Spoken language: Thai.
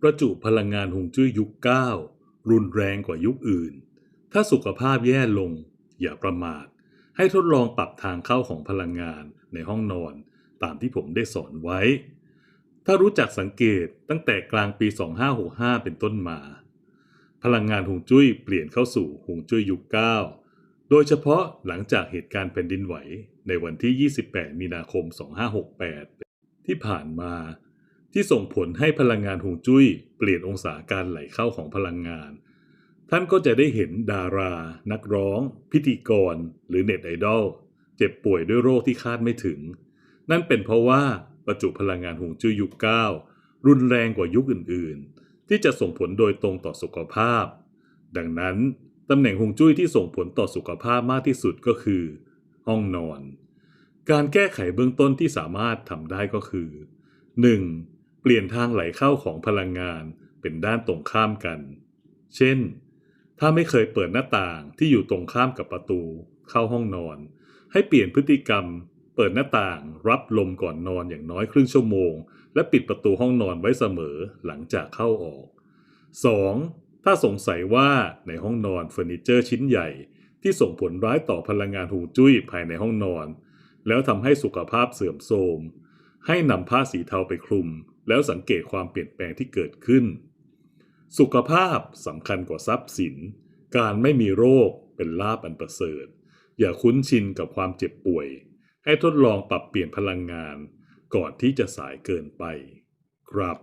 ประจุพลังงานฮวงจุ้ยยุค 9 รุนแรงกว่ายุคอื่น ถ้าสุขภาพแย่ลง อย่าประมาท ให้ทดลองปรับทางเข้าของพลังงานในห้องนอน ตามที่ผมได้สอนไว้ ถ้ารู้จักสังเกตตั้งแต่กลางปี 2565 เป็นต้นมา พลังงานฮวงจุ้ยเปลี่ยนเข้าสู่ฮวงจุ้ยยุค 9 โดยเฉพาะหลังจากเหตุการณ์แผ่นดินไหวในวันที่ 28 มีนาคม 2568 ที่ผ่านมา ที่ส่งผลให้พลังงานฮวงจุ้ยเปลี่ยนองศาการไหลเข้าของพลังงาน ท่านก็จะได้เห็นดารา นักร้อง พิธีกร หรือเน็ตไอดอลเจ็บป่วยด้วยโรคที่คาดไม่ถึง นั่นเป็นเพราะว่าประจุพลังงานฮวงจุ้ยยุค 9 รุนแรงกว่ายุคอื่นๆ ที่จะส่งผลโดยตรงต่อสุขภาพ ดังนั้นตำแหน่งฮวงจุ้ยที่ส่งผลต่อสุขภาพมากที่สุดก็คือ ห้องนอน การแก้ไขเบื้องต้นที่สามารถทำได้ก็คือ 1. เปลี่ยนทางไหลเข้าของพลังงานเป็นด้านตรงข้ามกัน เช่น ถ้าไม่เคยเปิดหน้าต่างที่อยู่ตรงข้ามกับประตู เข้าห้องนอน ให้เปลี่ยนพฤติกรรม เปิดหน้าต่างรับลมก่อนนอนอย่างน้อยครึ่งชั่วโมง และปิดประตูห้องนอนไว้เสมอหลังจากเข้าออก 2. ถ้าสงสัยว่าในห้องนอนเฟอร์นิเจอร์ชิ้นใหญ่ ที่ส่งผลร้ายต่อพลังงานหูจุ้ยภายในห้องนอน แล้วทำให้สุขภาพเสื่อมโทรมให้นำผ้าสีเทาไปคลุม แล้วสังเกตความเปลี่ยนแปลงที่เกิดขึ้น สุขภาพสำคัญกว่าทรัพย์สิน การไม่มีโรคเป็นลาบอันประเสริฐ อย่าคุ้นชินกับความเจ็บป่วย ให้ทดลองปรับเปลี่ยนพลังงาน ก่อนที่จะสายเกินไป ครับ